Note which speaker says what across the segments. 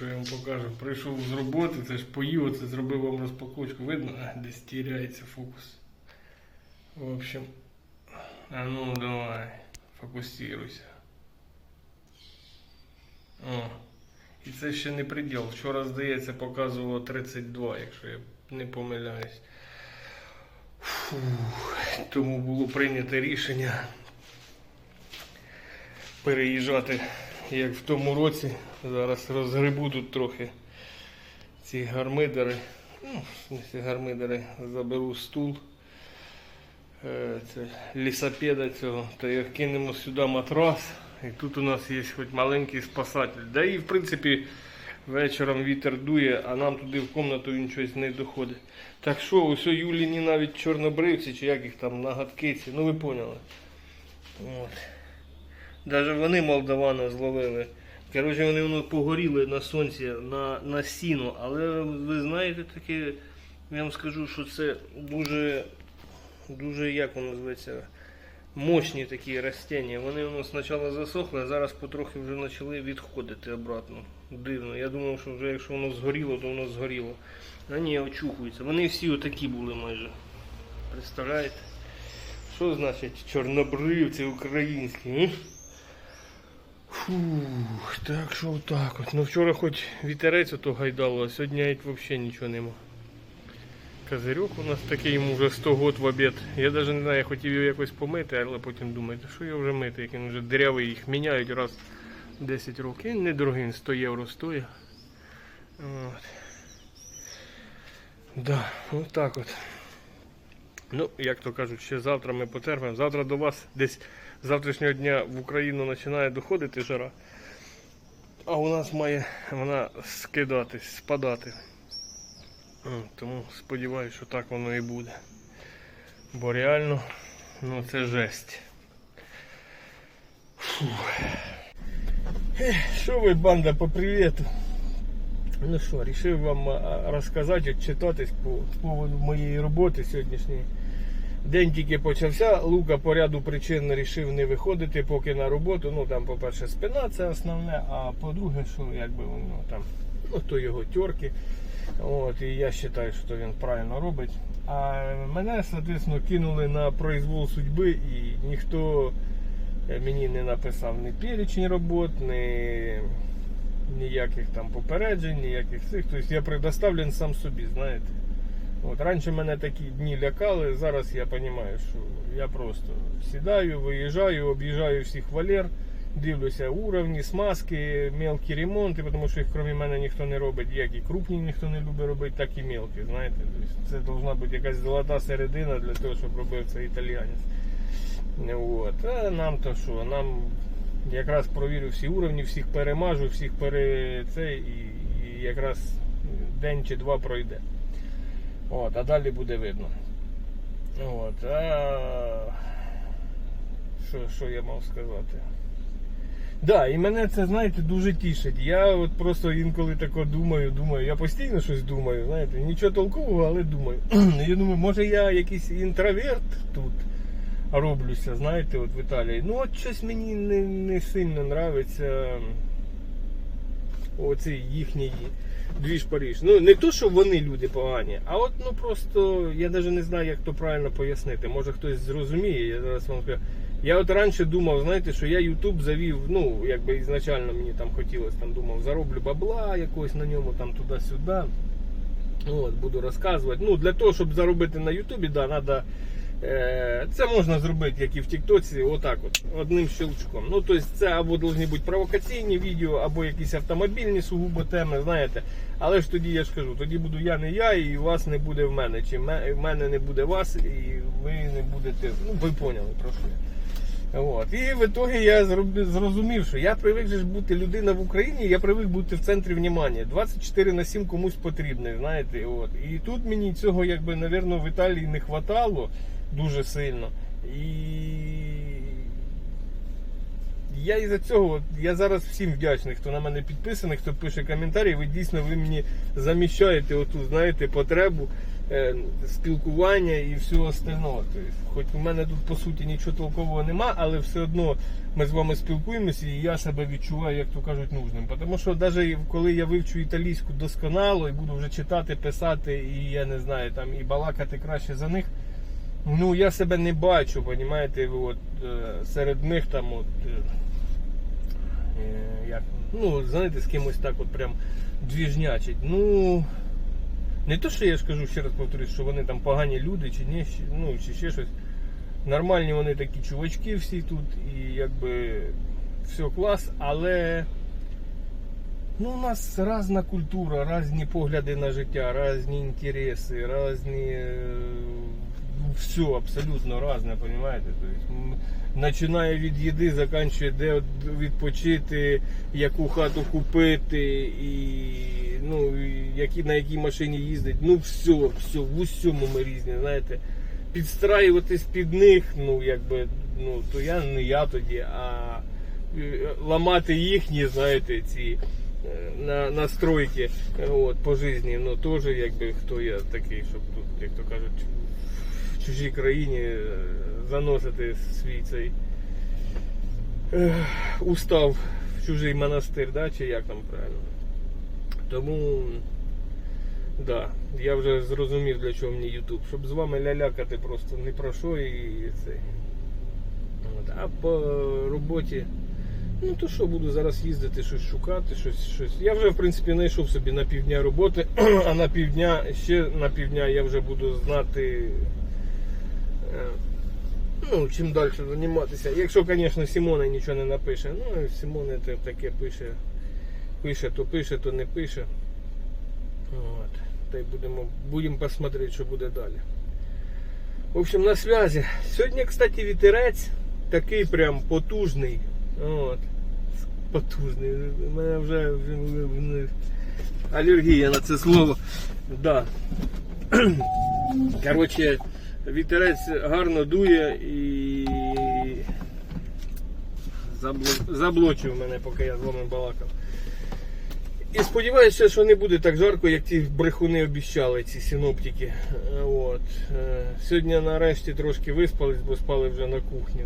Speaker 1: що я вам покажу. Прийшов з роботи, це ж поїв, оце зробив вам розпаковочку. Видно, А, десь тіряється фокус. В общем, а ну давай, фокусируйся. О, і це ще не приділ. Вчора, здається, показувало 32, якщо я не помиляюсь. Фух, тому було прийнято рішення переїжджати, як в тому році. Зараз розгребу тут трохи ці гармидери. Ну, смысле гармидери, заберу стул. Е, Це лісопеда цього. Та я кинемо сюди матрас. І тут у нас є хоч маленький спасатель. Да і в принципі вечором вітер дує, а нам туди в кімнату він щось не доходить. Так що, ось Юліні навіть чорнобривці, чи як їх там нагадкиці, ну ви поняли. От. Даже вони молдавана зловили. Коротше, вони воно погоріли на сонці, на, на сіно. Але ви знаєте таке, я вам скажу, що це дуже, дуже як воно зветься, мощні такі ростення. Вони воно спочатку засохли, а зараз потрохи вже почали відходити обратно. Дивно. Я думав, що вже якщо воно згоріло, то воно згоріло. А ні, очухуються. Вони всі отакі були майже. Представляєте? Що значить чорнобривці українські? м? Фух, так що так от. Ну вчора хоч вітерець ото гайдало, а сьогодні геть взагалі нічого нема. Козирьок у нас такий йому вже 100 год в обід. Я навіть не знаю, я хотів його якось помити, але потім думаю, що його вже мити, як він вже деревий, їх міняють раз в 10 років. Він недорогий, він 100 євро стоїть. От. Да, от так от. Ну, як то кажуть, ще завтра ми потерпимо. Завтра до вас десь з завтрашнього дня в Україну починає доходити жара. А у нас має вона скидатись, спадати. Тому сподіваюся, що так воно і буде. Бо реально, ну це жесть. Що ви, банда, по привіту? Ну що, рішив вам розказати, відчитатись по поводу моєї роботи сьогоднішньої. День тільки почався, Лука по ряду причин вирішив не виходити поки на роботу. Ну там, по-перше, спина це основне, а по-друге, що якби воно там, ну то його тьорки. От, і я вважаю, що він правильно робить. А мене, соответственно, кинули на произвол судьби і ніхто е, мені не написав ні перечень робот, ні ніяких там попереджень, ніяких цих. Тобто я предоставлен сам собі, знаєте. От, раніше мене такі дні лякали, зараз я розумію, що я просто сідаю, виїжджаю, об'їжджаю всіх валер, дивлюся уровні, смазки, мелкі ремонти, тому що їх крім мене ніхто не робить, як і крупні ніхто не любить робити, так і мелкі. знаєте. Це повинна бути якась золота середина для того, щоб робив цей італіянець. От. А нам то що, нам якраз провірю всі уровні, всіх перемажу, всіх пере... це, і, і якраз день чи два пройде. От, а далі буде видно. От, а... Що, що я мав сказати? Да, і мене це, знаєте, дуже тішить. Я от просто інколи тако думаю, думаю, я постійно щось думаю, знаєте, нічого толкового, але думаю. я думаю, може я якийсь інтроверт тут роблюся, знаєте, от в Італії. Ну от щось мені не, не сильно нравиться оцей їхній двіж Париж. Ну не то, що вони люди погані, а от ну просто я навіть не знаю, як то правильно пояснити. Може хтось зрозуміє, я зараз вам скажу. Я от раніше думав, знаєте, що я YouTube завів, ну, якби ізначально мені там хотілося, там думав, зароблю бабла якогось на ньому, там туди-сюди. От, буду розказувати. Ну, для того, щоб заробити на Ютубі, да, треба. Е, це можна зробити, як і в Тіктоці, отак от, одним щелчком. Ну, тобто це або повинні бути провокаційні відео, або якісь автомобільні сугубо теми, знаєте. Але ж тоді я ж кажу, тоді буду я не я, і вас не буде в мене. Чи в мене не буде вас, і ви не будете. Ну, ви поняли, про що я. От. І в ітогі я зрозумів, що я привик же бути людина в Україні, я привик бути в центрі внимання. 24 на 7 комусь потрібне, знаєте. От. І тут мені цього, якби, напевно, в Італії не хватало дуже сильно. І я із-за цього, я зараз всім вдячний, хто на мене підписаний, хто пише коментарі. Ви дійсно ви мені заміщаєте оту, знаєте, потребу е, спілкування і всього остального. Тобто, хоч у мене тут по суті нічого толкового нема, але все одно ми з вами спілкуємося і я себе відчуваю, як то кажуть, нужним. Тому що навіть коли я вивчу італійську досконало і буду вже читати, писати, і я не знаю, там і балакати краще за них. Ну, я себе не бачу, понімаєте, от, е, серед них там от. е, е, як, ну, знаєте, з кимось так от прям двіжнячить. Ну. Не то, що я ж кажу, ще раз повторюсь, що вони там погані люди, чи ні, ну, чи ще щось. Нормальні вони такі чувачки всі тут, і якби все клас, але ну, у нас різна культура, різні погляди на життя, різні інтереси, різні. Все абсолютно різне, понимаете? Тобто, починає від їди, закінчує де відпочити, яку хату купити, і ну, які, на якій машині їздить. Ну все, все, в усьому ми різні, знаєте. Підстраюватись під них, ну якби, ну, то я не я тоді, а е, ламати їхні, знаєте, ці е, на, настройки е, от, по житті, ну теж якби хто я такий, щоб тут, як то кажуть, чужій країні е, заносити свій цей е, устав в чужий монастир, да, чи як там правильно. Тому да, я вже зрозумів, для чого мені Ютуб. Щоб з вами лялякати просто не про що і це. А по роботі. Ну то що, буду зараз їздити, щось шукати, щось, щось. Я вже в принципі знайшов собі на півдня роботи, а на півдня, ще на півдня я вже буду знати. Е, Ну, чим далі займатися. Якщо, звісно, Сімона нічого не напише. Ну, Сімона те- таке пише. Пише, то пише, то не пише. От. Та й будемо, будемо посмотрети, що буде далі. В общем, на связі. Сьогодні, кстати, вітерець такий прям потужний. От. Потужний. У мене вже алергія на це слово. Да. Коротше, вітерець гарно дує і забло- заблочив мене, поки я з вами балакав. І сподіваюся, що не буде так жарко, як ті брехуни обіщали, ці синоптики. Е, От. Е, Сьогодні нарешті трошки виспались, бо спали вже на кухні.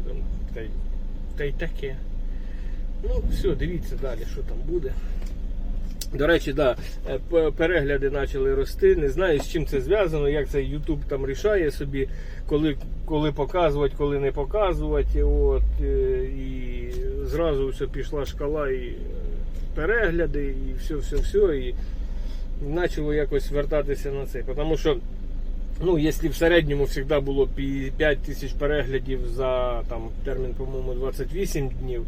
Speaker 1: Та, й, та й таке. Ну, все, дивіться далі, що там буде. До речі, да, е, перегляди почали рости. Не знаю, з чим це зв'язано, як це YouTube там рішає собі, коли, коли показувати, коли не показувати. От, е, і зразу все пішла шкала і е, перегляди, і все, все, все. І почало якось вертатися на це. Тому що, ну, якщо в середньому завжди було 5 тисяч переглядів за там, термін, по-моєму, 28 днів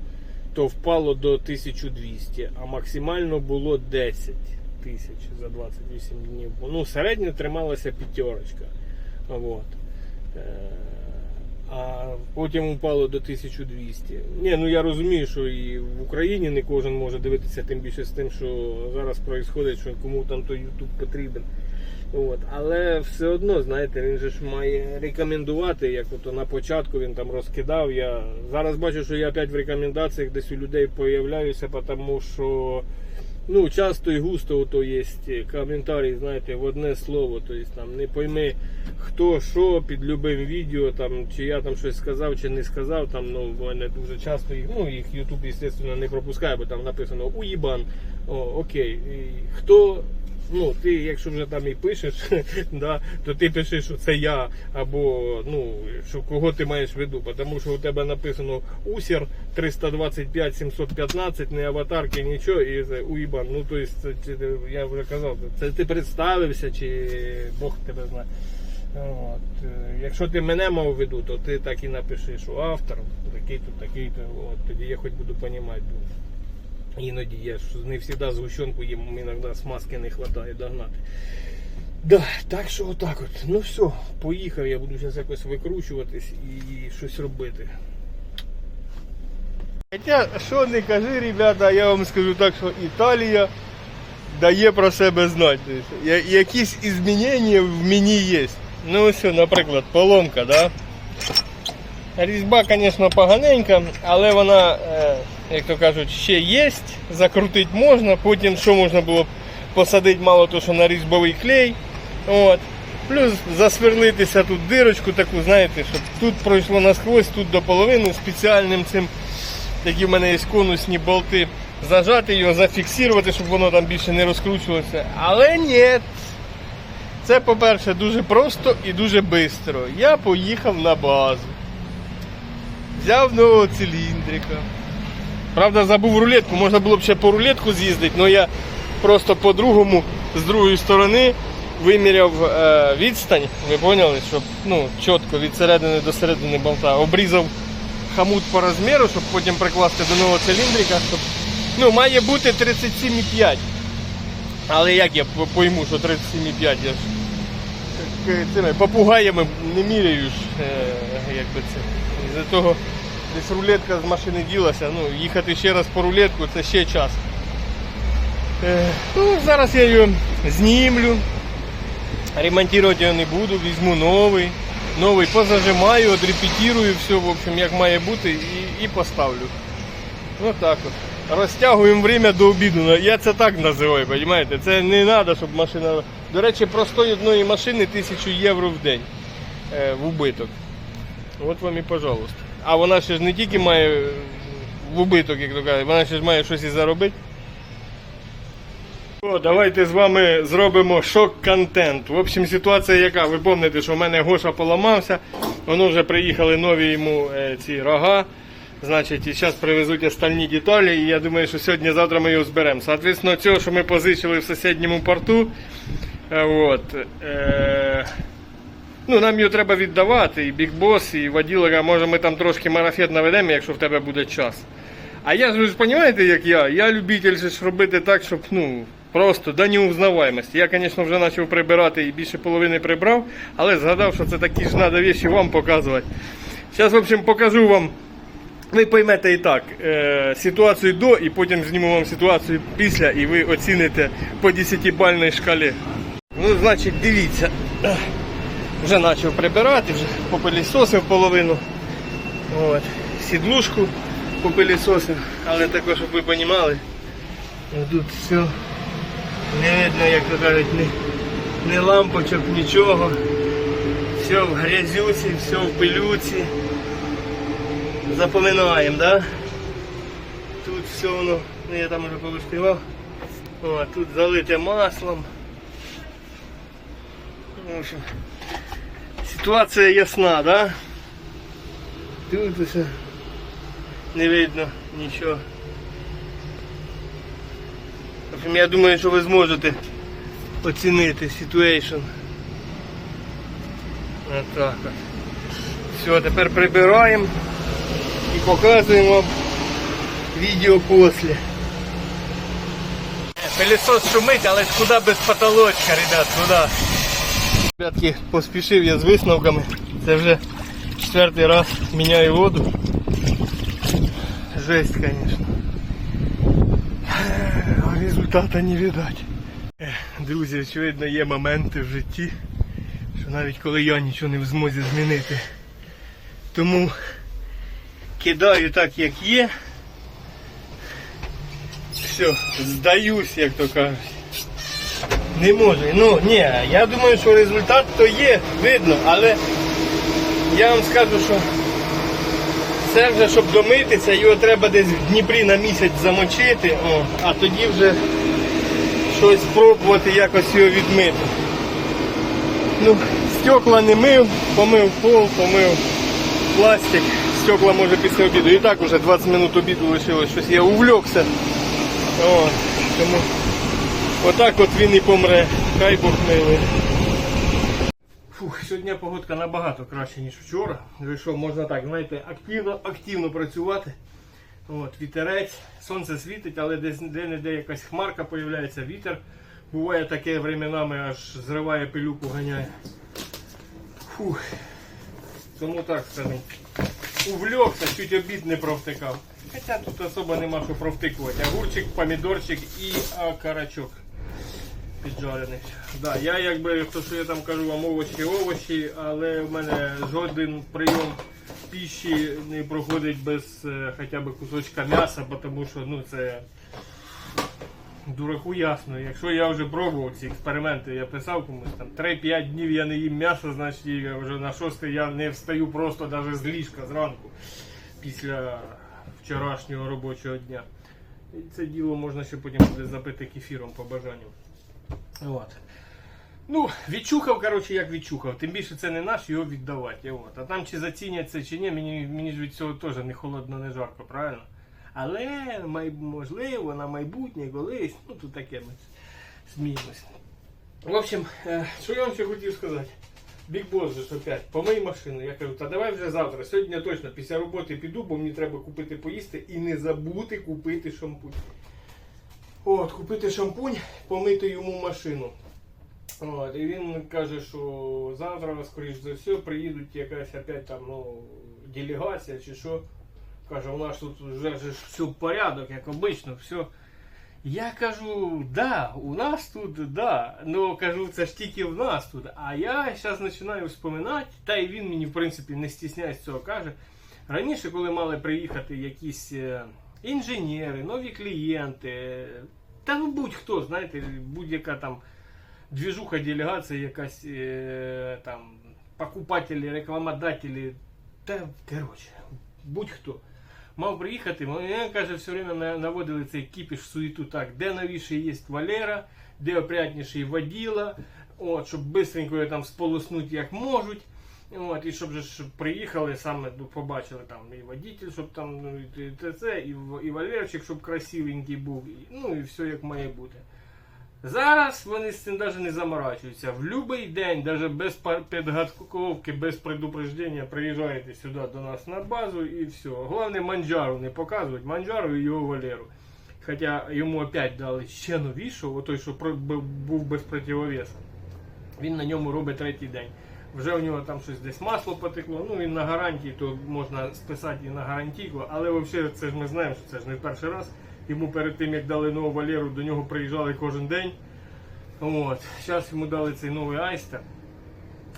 Speaker 1: то впало до 1200, а максимально було 10 тисяч за 28 днів. Ну, середньо трималася п'ятерочка. Вот. Е, А потім упало до 1200. Ні, ну я розумію, що і в Україні не кожен може дивитися, тим більше з тим, що зараз відбувається, що кому там той YouTube потрібен. От. Але все одно, знаєте, він же ж має рекомендувати, як ото на початку він там розкидав. Я зараз бачу, що я опять в рекомендаціях десь у людей появляюся, тому що ну, часто і густо ото є коментарі, знаєте, в одне слово. Тобто там не пойми хто що під любим відео, там, чи я там щось сказав, чи не сказав. Там, ну, в мене дуже часто їх, ну, їх YouTube, звісно, не пропускає, бо там написано уїбан. О, окей. І хто ну, ти, якщо вже там і пишеш, да, то ти пишеш, що це я, або ну, що кого ти маєш в виду, тому що у тебе написано Усір 325 715, не аватарки, нічого, і це уїбан. Ну, то есть, я вже казав, це ти представився, чи Бог тебе знає. От. е, Якщо ти мене мав в виду, то ти так і напиши, що автор, такий-то, такий-то, тоді я хоч буду розуміти. Іноді я ж не завжди згущенку їм іноді смазки не вистачає догнати. Да, так що отак от. Ну все, поїхав, я буду зараз якось викручуватись і щось робити. Хоча, що не кажи, ребята, я вам скажу так, що Італія дає про себе знати. Якісь змінення в мені є. Ну ось, наприклад, поломка, да? Різьба, звісно, поганенька, але вона. Як то кажуть, ще є, закрутити можна, потім що можна було посадити мало то, що на різьбовий клей. От. Плюс засверлитися тут дирочку таку, знаєте, щоб тут пройшло насквозь, тут до половини спеціальним цим, які в мене є конусні болти, зажати його, зафіксувати, щоб воно там більше не розкручувалося. Але ні. Це, по-перше, дуже просто і дуже швидко. Я поїхав на базу. Взяв нового циліндрика. Правда, забув рулетку, можна було б ще по рулетку з'їздити, але я просто по-другому з другої сторони виміряв е, відстань, ви поняли, щоб ну, чітко від середини до середини болта. Обрізав хамут по розміру, щоб потім прикласти до нового циліндрика. Щоб, ну, має бути 37,5. Але як я пойму, що 37,5 я ж к- цими попугаями не міряю ж, е, як би це. З-за того десь рулетка з машини ділася, ну, їхати ще раз по рулетку це ще час. Ну, зараз я його знімлю, ремонтувати його не буду, візьму новий. Новий позажимаю, отрепетирую все, в общем, як має бути, і, і поставлю. Ну так от. Розтягуємо время до обіду. Я це так називаю, розумієте? Це не треба, щоб машина. До речі, простої одної машини 1000 євро в день е, в убиток. От вам і пожалуйста. А вона ще ж не тільки має в убиток, як то кажуть, вона ще ж має щось і заробити. О, давайте з вами зробимо шок-контент. В общем, ситуація яка? Ви пам'ятаєте, що в мене Гоша поламався, воно вже приїхали нові йому е, ці рога. Значить, і зараз привезуть остальні деталі, і я думаю, що сьогодні-завтра ми його зберемо. Соответственно, цього, що ми позичили в сусідньому порту, е, от, е, ну, нам його треба віддавати, і бікбос, і воділера, може ми там трошки марафет наведемо, якщо в тебе буде час. А я ж ви ж розумієте, як я? Я любитель ж робити так, щоб ну, просто до неузнаваємості. Я, звісно, вже почав прибирати і більше половини прибрав, але згадав, що це такі ж треба речі вам показувати. Зараз, в общем, покажу вам. Ви поймете і так, е, ситуацію до, і потім зніму вам ситуацію після, і ви оціните по 10-бальній шкалі. Ну, значить, дивіться. Вже почав прибирати, вже попилісосив половину. От. Сідлушку попилісосив, але також, щоб ви розуміли, тут все не видно, як то кажуть, ні, ні лампочок, нічого. Все в грязюці, все в пилюці. Запоминаємо, да? Тут все воно, ну я там вже повишпівав. О, тут залите маслом. В общем, ситуація ясна, да? Тут усе не видно нічого. Общем, я думаю, що ви зможете оцінити ситуацію. Отак от. Все, тепер прибираємо і показуємо вам відео після. Пилісос шумить, але ж куди без потолочка, ребят, куди? Ребятки, поспішив я з висновками. Це вже четвертий раз міняю воду. Жесть, конечно. А результата не видать. Друзі, очевидно, є моменти в житті, що навіть коли я нічого не в змозі змінити. Тому кидаю так, як є. Все, здаюсь, як то кажуть. Не можу. Ну, ні, я думаю, що результат то є, видно, але я вам скажу, що це вже, щоб домитися, його треба десь в Дніпрі на місяць замочити, о, а тоді вже щось спробувати якось його відмити. Ну, стекла не мив, помив пол, помив пластик. Стекла може після обіду. І так уже 20 минут обіду лишилось, щось я увлекся. О, тому отак от він і помре. Хай Бог милий. Фух, сьогодні погодка набагато краще, ніж вчора. Вийшов, можна так, знаєте, активно, активно працювати. От, вітерець, сонце світить, але десь де-не-де якась хмарка з'являється, вітер. Буває таке временами, аж зриває пилюку, ганяє. Фух. Тому так скажу. Увлекся, чуть обід не провтикав. Хоча тут особо нема що провтикувати. Огурчик, помідорчик і окарачок піджарений. Да, я якби, то що я там кажу вам овочі, овочі, але в мене жоден прийом пищі не проходить без е, хоча б кусочка м'яса, тому що ну, це дураку ясно. Якщо я вже пробував ці експерименти, я писав комусь там 3-5 днів я не їм м'ясо, значить я вже на шостий я не встаю просто навіть з ліжка зранку після вчорашнього робочого дня. І це діло можна ще потім буде запити кефіром по бажанню. От. Ну, відчухав, коротше, як відчухав. Тим більше це не наш, його віддавати. От. А там чи зацінять чи ні, мені, мені ж від цього теж не холодно, не жарко, правильно? Але май, можливо, на майбутнє колись, ну тут таке ми сміємось. В общем, е, що я вам ще хотів сказати? Бік Бос ж опять, помий машину. Я кажу, та давай вже завтра. Сьогодні точно після роботи піду, бо мені треба купити поїсти і не забути купити шампунь. От, купити шампунь, помити йому машину. От, і він каже, що завтра, скоріш за все, приїдуть якась опять там, ну, делегація чи що. Каже, у нас тут вже ж все в порядок, як обично, все. Я кажу, да, у нас тут, да. Ну кажу, це ж тільки в нас тут. А я зараз починаю вспоминати, та й він мені, в принципі, не стісняється цього каже. Раніше, коли мали приїхати якісь е, інженери, нові клієнти, та ну будь-хто, знаєте, будь-яка там двіжуха, делегація, якась е, там покупателі, рекламодателі, та коротше, будь-хто. Мав приїхати, мене, каже, все время наводили цей кіпіш, суету так, де новіший є Валера, де опрятніший воділа, от, щоб його там сполоснути як можуть. От, і щоб же ж приїхали, саме ну, побачили там і водитель, щоб там ну, і, це, і, і Валерчик, щоб красивенький був, і, ну і все як має бути. Зараз вони з цим навіть не заморачуються. В будь-який день, навіть без підготовки, без предупреждення, приїжджаєте сюди до нас на базу і все. Головне манджару не показувати, манджару і його Валеру. Хоча йому опять дали ще новішого, той, що був без противовеса. Він на ньому робить третій день. Вже у нього там щось десь масло потекло. Ну він на гарантії, то можна списати і на гарантійку. Але взагалі це ж ми знаємо, що це ж не перший раз. Йому перед тим як дали нову Валеру, до нього приїжджали кожен день. От. Зараз йому дали цей новий айстер.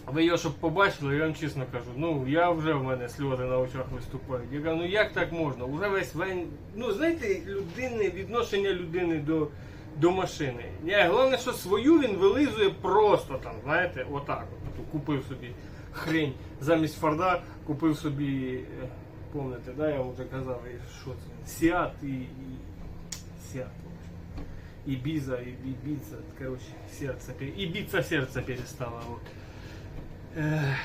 Speaker 1: Ви його щоб побачили, я вам чесно кажу, ну я вже в мене сльози на очах виступають. Я кажу, ну як так можна? Уже весь вен... Ну знаєте, людини, відношення людини до, до машини. Ні, головне, що свою він вилизує просто там, знаєте, отак. От. Тобто Купив собі хрень замість Форда, купив собі, е, помните, да, я вам вже казав, і що це? Сіат і, і... Сіат. биза, и би- биться, короче, сердце, пе- и биться сердце перестало. Вот. Ех,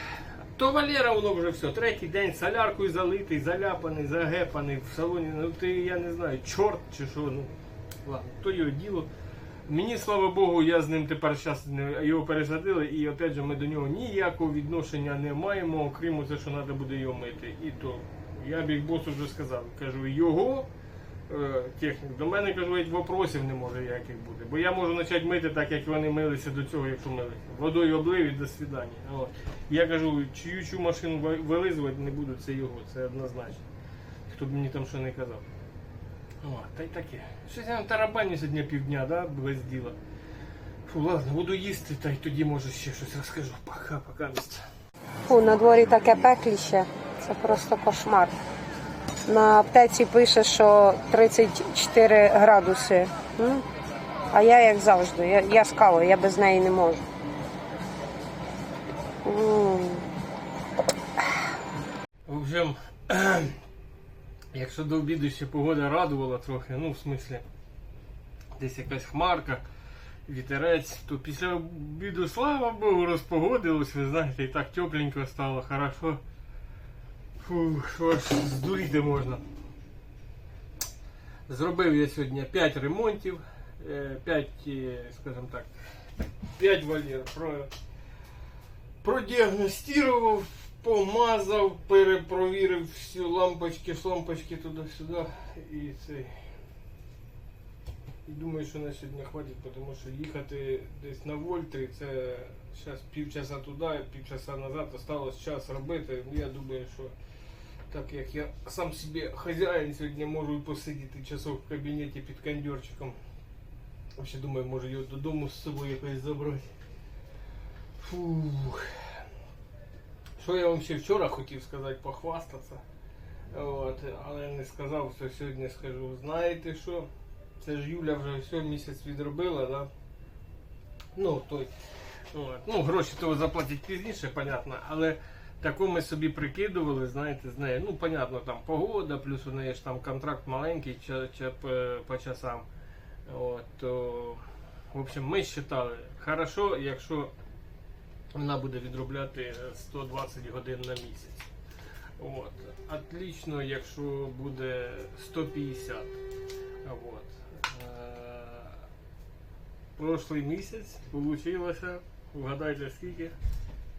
Speaker 1: То Валера воно вже все, третій день соляркою залитий, заляпаний, загепаний в салоні. Ну ти я не знаю, чорт чи що. Ну ладно, то його діло. Мені слава Богу, я з ним тепер зараз його пересадили, і опять же ми до нього ніякого відношення не маємо, окрім те, що треба буде його мити. І то я біг босу вже сказав, кажу, його е, технік. До мене кажу, навіть вопросів не може ніяких бути. Бо я можу почати мити так, як вони милися до цього, якщо милися. Водою облив і до свидання. От. Я кажу, чию чу машину ви- вилизувати не буду, це його, це однозначно. Хто б мені там що не казав. О, та й таке. Щось я на тарабані сьогодні півдня, да, без діла. Фу, ладно, буду їсти, та й тоді може ще щось розкажу. Пока, пока місце.
Speaker 2: Фу, на дворі таке пекліще. Це просто кошмар. На аптеці пише, що 34 градуси. М? А я як завжди, я, я з кавою, я без неї не можу. М.
Speaker 1: В общем, якщо до обіду ще погода радувала трохи, ну в смислі, десь якась хмарка, вітерець, то після обіду, слава Богу, розпогодилось, ви знаєте, і так тепленько стало, хорошо. Фу, що аж здуріти можна. Зробив я сьогодні 5 ремонтів, 5, скажімо так, 5 вольєр. Про продіагностував, помазав, перепровірив всі лампочки, лампочки туди-сюди і цей. І думаю, що на сьогодні хватить, тому що їхати десь на вольтрі, це зараз півчаса туди, півчаса назад, осталось час робити. Ну, Я думаю, що так як я сам собі хазяїн сьогодні можу посидіти часок в кабінеті під кондьорчиком. Ще думаю, може його додому з собою якось забрати. Фух. Що я вам ще вчора хотів сказати, похвастатися. От, але не сказав, що сьогодні скажу. Знаєте що? Це ж Юля вже все місяць відробила, да? Ну, той. От. Ну, гроші того заплатять пізніше, понятно, але таку ми собі прикидували, знаєте, з нею. Ну, понятно, там погода, плюс у неї ж там контракт маленький ча- ча- по, по часам. От, то, в общем, ми вважали, хорошо, якщо вона буде відробляти 120 годин на місяць. От. Отлично, якщо буде 150. От. Е, Прошлий місяць получилося, вгадайте скільки?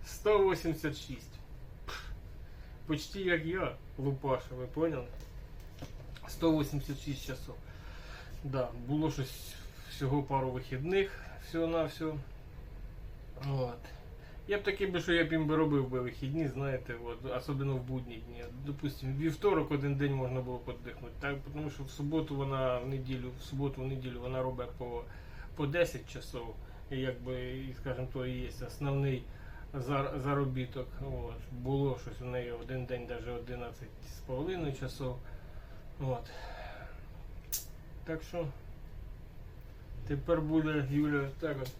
Speaker 1: 186. Пф, Почти як я, Лупаша, ви поняли? 186 часов. Да, було щось всього пару вихідних, всього на все. От. Я б таки би, що я б їм би робив би вихідні, знаєте, от, особливо в будні дні. Допустим, вівторок один день можна було подихнути. Так, тому що в суботу вона в неділю, в суботу, в неділю вона робить по, по 10 часов. І якби, скажімо, то і є основний зар- заробіток. От. Було щось у неї один день, навіть 11 з часов. От. Так що тепер буде Юля так от.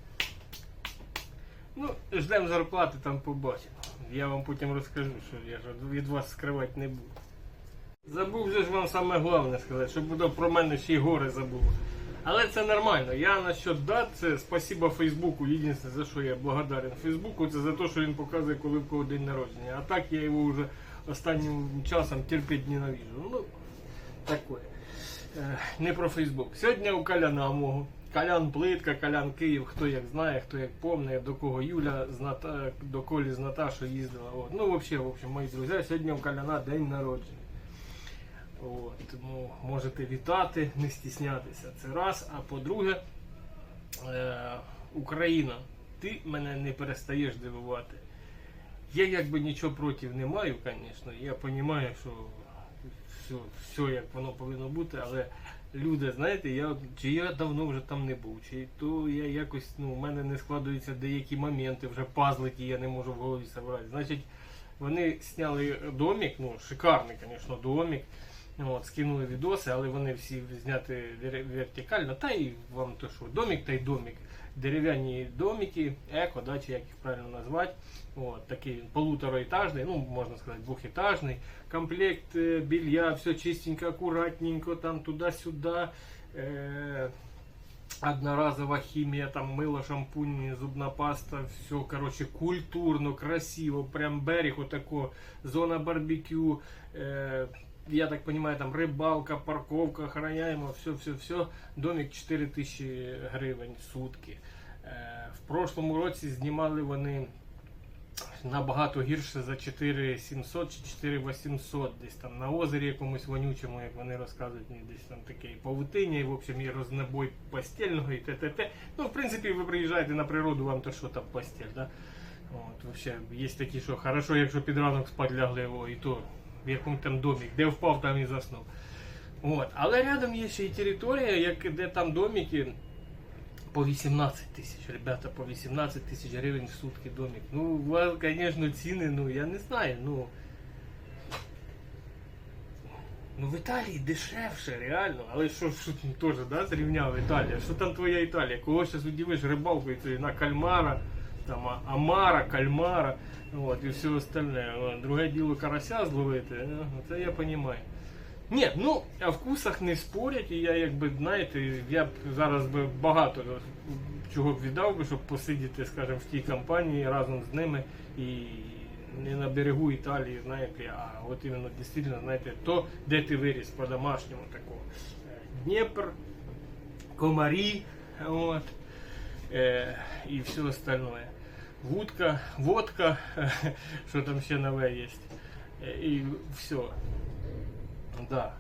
Speaker 1: Ну, ждемо зарплати, там побачимо. Я вам потім розкажу, що я ж від вас скривати не буду. Забув же ж вам саме головне сказати, щоб про мене ще й горе забуло. Але це нормально. Я насчет дат, це спасибо Фейсбуку. Єдине, за що я благодарен Фейсбуку, це за те, що він показує, коли в кого день народження. А так я його вже останнім часом терпіть ненавижу. Ну, таке. Е, Не про Фейсбук. Сьогодні у Каляна мого. Калян Плитка, Калян Київ, хто як знає, хто як помне, до кого Юля з Ната, до Колі з Наташою їздила. От. Ну, взагалі, в общем, мої друзі, сьогодні у Каляна день народження. От, тому можете вітати, не стіснятися. Це раз. А по-друге, е, Україна, ти мене не перестаєш дивувати. Я якби нічого проти не маю, звісно. Я розумію, що все, все як воно повинно бути, але люди, знаєте, я чи я давно вже там не був, чи то я якось, ну, у мене не складуються деякі моменти, вже пазлики я не можу в голові зібрати. Значить, вони зняли домик, ну, шикарний, звісно, домик. От, скинули відоси, але вони всі зняті вер- вертикально. Та й вам то що, домик та й домик. Дерев'яні домики, еко, да, чи як їх правильно назвати. От, такий полутораетажний, ну можна сказати, двохетажний. Комплект е, белья, все чистенько, акуратненько, там туди-сюди. Е- одноразова хімія, там мило, шампунь, зубна паста, все, короче, культурно, красиво, прям берег, отако, зона барбекю, е, я так понимаю, там рибалка, парковка, охраняємо, все, все, все. Домик 4 тисячі гривень в сутки. Е, в прошлому році знімали вони набагато гірше за 4700 чи 4800 десь там на озері якомусь вонючому, як вони розказують, десь там таке і павутиння, і в общем є рознобой постільного і т.т.т. Ну, в принципі, ви приїжджаєте на природу, вам то що там постіль, да? От, є такі, що хорошо, якщо під ранок спати лягли, і то в якому там домі, де впав, там і заснув. От. Але рядом є ще і територія, як, де там домики по 18 тисяч, ребята, по 18 тисяч гривень в сутки домик. Ну, звісно, ціни, ну я не знаю, ну. Ну в Італії дешевше, реально. Але що, там теж, да, зрівняв Італія? Що там твоя Італія? Кого зараз удивиш рибалкою на кальмара, там амара, кальмара, от, і все остальне. Друге діло карася зловити, це я розумію. Ні, ну о вкусах не спорять, і я якби, знаєте, я б зараз би багато чого б віддав би, щоб посидіти, скажімо, в тій компанії разом з ними і не на берегу Італії, знаєте, а от іменно дійсно, знаєте, то, де ти виріс по-домашньому такого. Дніпр, комарі, от, е, і все остальное. Вудка, водка, що там ще нове є. Е, І все. Да.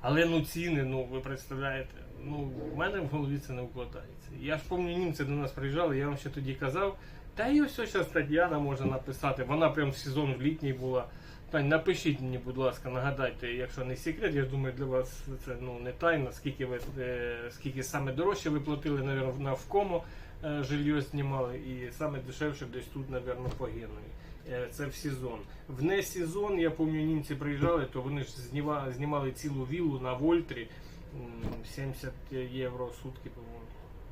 Speaker 1: Але ну ціни, ну ви представляєте, ну в мене в голові це не вкладається. Я ж пам'ятаю, німці до нас приїжджали, я вам ще тоді казав, та і ось зараз Тетяна може написати, вона прям в сезон в літній була. Тань, напишіть мені, будь ласка, нагадайте, якщо не секрет, я думаю, для вас це ну, не тайна, скільки ви е, скільки саме дорожче ви платили, навірно, на вкому жилье знімали, і саме дешевше десь тут, навірно, по Генуї. Е, Це в сезон. В не сезон, я пам'ятаю, німці приїжджали, то вони ж зніма- знімали цілу віллу на Вольтрі 70 євро сутки, по-моєму.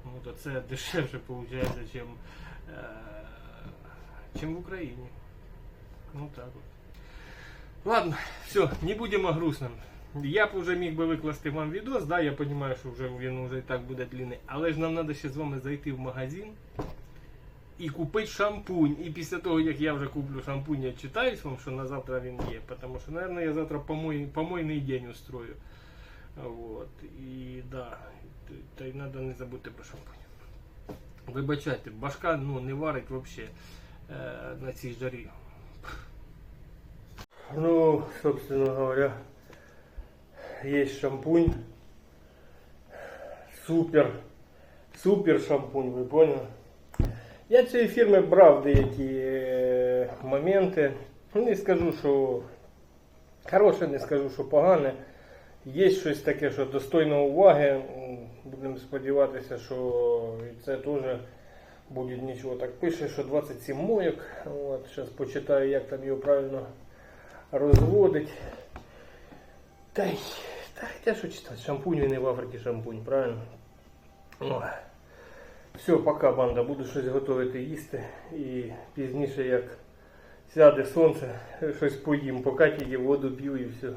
Speaker 1: Ну, то це дешевше виходить, чим, е, чим в Україні. Ну так от. Ладно, все, не будемо грустним. Я б вже міг би викласти вам відос, да, я розумію, що вже він вже і так буде длинний, але ж нам треба ще з вами зайти в магазин і купити шампунь. І після того, як я вже куплю шампунь, я читаюсь вам, що на завтра він є. Тому що, мабуть, я завтра помой, помойний день устрою. Вот. І да, та й треба не забути про шампунь. Вибачайте, башка ну, не варить взагалі е, на цій жарі. Ну, собственно говоря, есть шампунь. Супер. Супер шампунь, ви поняли? Я цієї фірми брав деякі е, моменти. Не скажу, що хороше, не скажу, що погане. Є щось таке, що достойно уваги. Будемо сподіватися, що це теж буде нічого. Так пише, що 27 мойок. От, зараз почитаю, як там його правильно розводить. Та й, та хотя що читати, шампунь він і в Африці шампунь, правильно? Ну Все, пока, банда, буду щось готувати їсти і пізніше як сяде сонце, щось поїм, поки тільки воду п'ю і все.